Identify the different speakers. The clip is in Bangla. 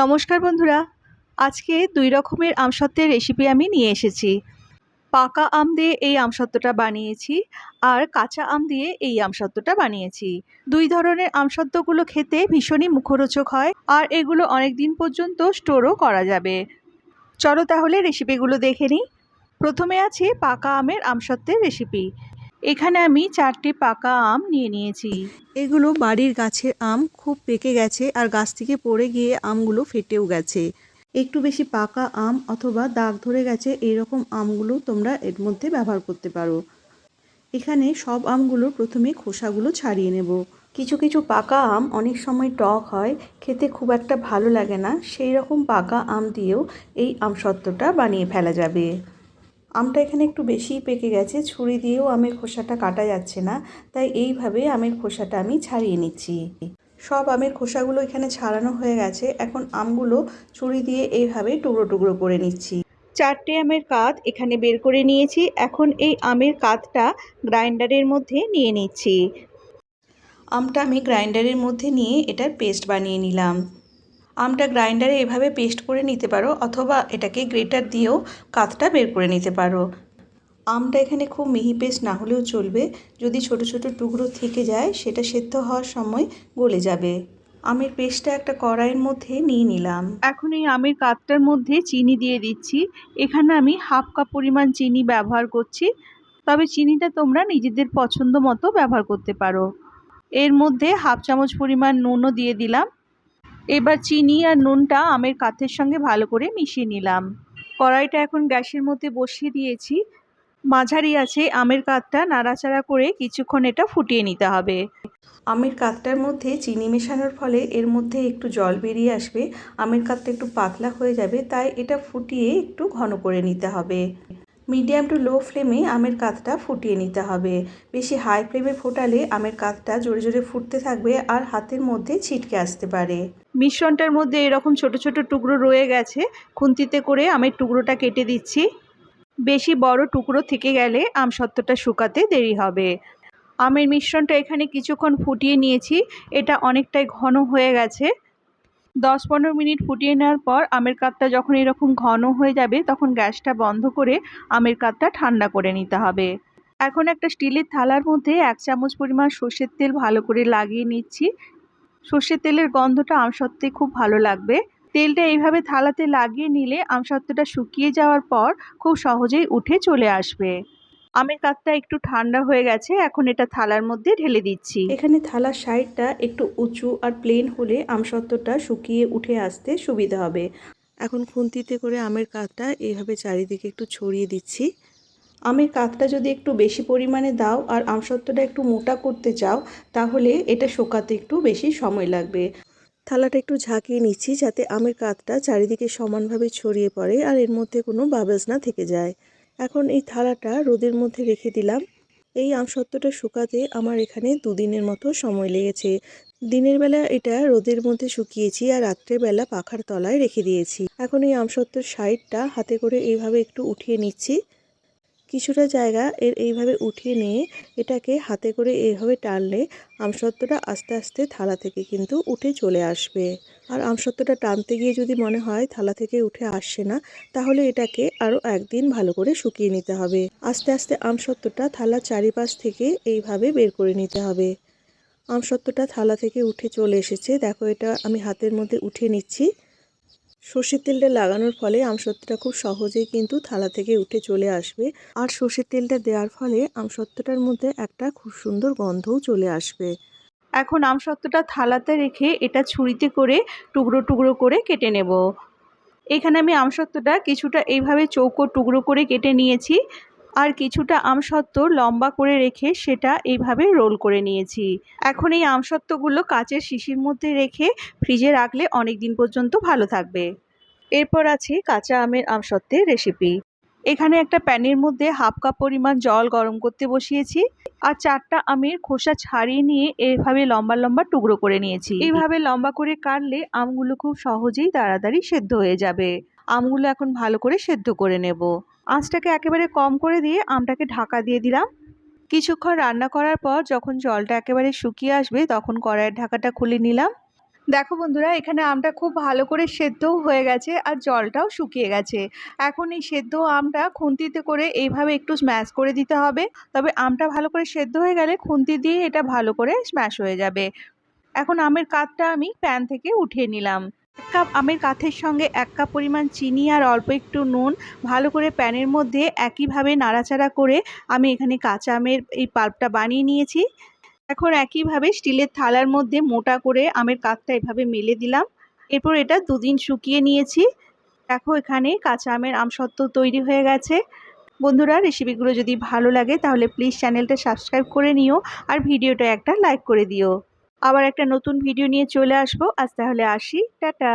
Speaker 1: নমস্কার বন্ধুরা, আজকে দুই রকমের আমসত্ত্বের রেসিপি আমি নিয়ে এসেছি। পাকা আম দিয়ে এই আমসত্ত্বটা বানিয়েছি আর কাঁচা আম দিয়ে এই আমসত্ত্বটা বানিয়েছি। দুই ধরনের আমসত্ত্বগুলো খেতে ভীষণই মুখরোচক হয় আর এগুলো অনেক দিন পর্যন্ত স্টোরও করা যাবে। চলো তাহলে রেসিপিগুলো দেখে নিই। প্রথমে আছে পাকা আমের আমসত্ত্বের রেসিপি এখানে আমি চারটি পাকা আম নিয়ে নিয়েছি। এগুলো বাড়ির গাছের আম খুব পেকে গেছে আর গাছ থেকে পড়ে গিয়ে আমগুলো ফেটেও গেছে। একটু বেশি পাকা আম অথবা দাগ ধরে গেছে এইরকম আমগুলো তোমরা এর মধ্যে ব্যবহার করতে পারো। এখানে সব আমগুলো প্রথমে খোসাগুলো ছাড়িয়ে নেব। কিছু কিছু পাকা আম অনেক সময় টক হয়, খেতে খুব একটা ভালো লাগে না। সেই রকম পাকা আম দিয়েও এই আমসত্ত্বটা বানিয়ে ফেলা যাবে। আমটা এখানে একটু বেশিই পেকে গেছে, ছুরি দিয়েও আমের খোসাটা কাটা যাচ্ছে না, তাই এইভাবে আমের খোসাটা আমি ছাড়িয়ে নিচ্ছি। সব আমের খোসাগুলো এখানে ছাড়ানো হয়ে গেছে, এখন আমগুলো ছুরি দিয়ে এইভাবে টুকরো টুকরো করে নিচ্ছি। চারটে আমের কাত এখানে বের করে নিয়েছি, এখন এই আমের কাতটা গ্রাইন্ডারের মধ্যে নিয়ে নিচ্ছি। আমটা আমি গ্রাইন্ডারের মধ্যে নিয়ে এটার পেস্ট বানিয়ে নিলাম। আমটা গ্রাইন্ডারে এভাবে পেস্ট করে নিতে পারো অথবা এটাকে গ্রেটার দিয়েও কাতটা বের করে নিতে পারো। আমটা এখানে খুব মিহি পেস্ট না হলেও চলবে। যদি ছোট ছোট টুকরো থেকে যায়, সেটা সেদ্ধ হওয়ার সময় গলে যাবে। আমের পেস্টটা একটা কড়াইয়ের মধ্যে নিয়ে নিলাম। এখন এই আমের কাতটার মধ্যে চিনি দিয়ে দিচ্ছি। এখানে আমি হাফ কাপ পরিমাণ চিনি ব্যবহার করছি। তবে চিনিটা তোমরা নিজেদের পছন্দ মতো ব্যবহার করতে পারো। এর মধ্যে হাফ চামচ পরিমাণ নুনও দিয়ে দিলাম। এবার চিনি আর নুনটা আমের কাথের সঙ্গে ভালো করে মিশিয়ে নিলাম। কড়াইটা এখন গ্যাসের মধ্যে বসিয়ে দিয়েছি। মাঝারি আছে আমের কাতটা নাড়াচাড়া করে কিছুক্ষণ এটা ফুটিয়ে নিতে হবে। আমের কাতটার মধ্যে চিনি মেশানোর ফলে এর মধ্যে একটু জল বেরিয়ে আসবে। আমের কাতটা একটু পাতলা হয়ে যাবে, তাই এটা ফুটিয়ে একটু ঘন করে নিতে হবে। মিডিয়াম টু লো ফ্লেমে আমের কাতটা ফুটিয়ে নিতে হবে। বেশি হাই ফ্লেমে ফোটালে আমের কাতটা জোরে জোরে ফুটতে থাকবে আর হাতের মধ্যে ছিটকে আসতে পারে। মিশ্রণটার মধ্যে এরকম ছোট ছোট টুকরো রয়ে গেছে। খুন্তিতে করে আমের টুকরোটা কেটে দিচ্ছি। বেশি বড় টুকরো থেকে গেলে আম সত্ত্বটা শুকাতে দেরি হবে। আমের মিশ্রণটা এখানে কিছুক্ষণ ফুটিয়ে নিয়েছি। এটা অনেকটাই ঘন হয়ে গেছে। দশ পনেরো মিনিট ফুটিয়ে নেওয়ার পর আমের কাতটা যখন এরকম ঘন হয়ে যাবে, তখন গ্যাসটা বন্ধ করে আমের কাতটা ঠান্ডা করে নিতে হবে। এখন একটা স্টিলের থালার মধ্যে এক চামচ পরিমাণ সর্ষের তেল ভালো করে লাগিয়ে নিচ্ছি। সর্ষের তেলের গন্ধটা আমসত্ত্বে খুব ভালো লাগবে। তেলটা এইভাবে থালাতে লাগিয়ে নিলে আমসত্ত্বটা শুকিয়ে যাওয়ার পর খুব সহজেই উঠে চলে আসবে। আমের কাতটা একটু ঠান্ডা হয়ে গেছে, এখন এটা থালার মধ্যে ঢেলে দিচ্ছি। এখানে থালার সাইডটা একটু উঁচু আর প্লেন হলে আমসত্ত্বটা শুকিয়ে উঠে আসতে সুবিধা হবে। এখন খুন্তিতে করে আমের কাতটা এইভাবে চারিদিকে একটু ছড়িয়ে দিচ্ছি। আমের কাতটা যদি একটু বেশি পরিমাণে দাও আর আমসত্ত্বটা একটু মোটা করতে চাও, তাহলে এটা শোকাতে একটু বেশি সময় লাগবে। থালাটা একটু ঝাঁকিয়ে নিচ্ছি যাতে আমের কাতটা চারিদিকে সমানভাবে ছড়িয়ে পড়ে আর এর মধ্যে কোনো বাবলস না থেকে যায়। এখন এই থালাটা রোদের মধ্যে রেখে দিলাম। এই আমসত্ত্বটা শুকাতে আমার এখানে দুদিনের মতো সময় লেগেছে। দিনের বেলা এটা রোদের মধ্যে শুকিয়েছি আর রাত্রেবেলা পাখার তলায় রেখে দিয়েছি। এখন এই আমসত্ত্বের সাইডটা হাতে করে এইভাবে একটু উঠিয়ে নিচ্ছি। কিছুটা জায়গা এর এইভাবে উঠিয়ে নিয়ে এটাকে হাতে করে এইভাবে টানলে আমসত্ত্বটা আস্তে আস্তে থালা থেকে কিন্তু উঠে চলে আসবে। আর আমসত্ত্বটা টানতে গিয়ে যদি মনে হয় থালা থেকে উঠে আসছে না, তাহলে এটাকে আরও একদিন ভালো করে শুকিয়ে নিতে হবে। আস্তে আস্তে আমসত্ত্বটা থালার চারিপাশ থেকে এইভাবে বের করে নিতে হবে। আমসত্ত্বটা থালা থেকে উঠে চলে এসেছে। দেখো এটা আমি হাতের মধ্যে উঠিয়ে নিচ্ছি। সর্ষের তেলটা লাগানোর ফলে আমসত্ত্বটা খুব সহজেই কিন্তু থালা থেকে উঠে চলে আসবে। আর সর্ষের তেলটা দেওয়ার ফলে আমসত্ত্বটার মধ্যে একটা খুব সুন্দর গন্ধও চলে আসবে। এখন আমসত্ত্বটা থালাতে রেখে এটা ছুরিতে করে টুকরো টুকরো করে কেটে নেব। এখানে আমি আমসত্ত্বটা কিছুটা এইভাবে চৌকো টুকরো করে কেটে নিয়েছি। আর কিছুটা আমসত্ত্ব লম্বা করে রেখে সেটা এইভাবে রোল করে নিয়েছি। এখন এই আমসত্ত্বগুলো কাচের শিশির মধ্যে রেখে ফ্রিজে রাখলে অনেক দিন পর্যন্ত ভালো থাকবে। এরপর আছে কাঁচা আমের আমসত্ত্বের রেসিপি এখানে একটা প্যানের মধ্যে হাফ কাপ পরিমাণ জল গরম করতে বসিয়েছি আর চারটা আমের খোসা ছাড়িয়ে নিয়ে এভাবে লম্বা লম্বা টুকরো করে নিয়েছি। এইভাবে লম্বা করে কাটলে আমগুলো খুব সহজেই তাড়াতাড়ি সেদ্ধ হয়ে যাবে। আমগুলো এখন ভালো করে সেদ্ধ করে নেব। আঁচটাকে একেবারে কম করে দিয়ে আমটাকে ঢাকা দিয়ে দিলাম। কিছুক্ষণ রান্না করার পর যখন জলটা একেবারে শুকিয়ে আসবে তখন কড়াইয়ের ঢাকাটা খুলে নিলাম। দেখো বন্ধুরা, এখানে আমটা খুব ভালো করে সেদ্ধও হয়ে গেছে আর জলটাও শুকিয়ে গেছে। এখন এই সেদ্ধ আমটা খুন্তিতে করে এইভাবে একটু স্ম্যাশ করে দিতে হবে। তবে আমটা ভালো করে সেদ্ধ হয়ে গেলে খুন্তি দিয়ে এটা ভালো করে স্ম্যাশ হয়ে যাবে। এখন আমের কাতটা আমি প্যান থেকে উঠিয়ে নিলাম। কাপ আমের কাথের সঙ্গে এক কাপ পরিমাণ চিনি আর অল্প একটু নুন ভালো করে প্যানের মধ্যে একইভাবে নাড়াচাড়া করে আমি এখানে কাঁচা আমের এই পাল্পটা বানিয়ে নিয়েছি। এখন একইভাবে স্টিলের থালার মধ্যে মোটা করে আমের কাতটা এভাবে মেলে দিলাম। এরপর এটা দুদিন শুকিয়ে নিয়েছি। দেখো এখানে কাঁচা আমের আমসত্ত্ব তৈরি হয়ে গেছে। বন্ধুরা রেসিপিগুলো যদি ভালো লাগে তাহলে প্লিজ চ্যানেলটা সাবস্ক্রাইব করে নিও আর ভিডিওটা একটা লাইক করে দিও। আবার একটা নতুন ভিডিও নিয়ে চলে আসব। আজ তাহলে আসি। টাটা!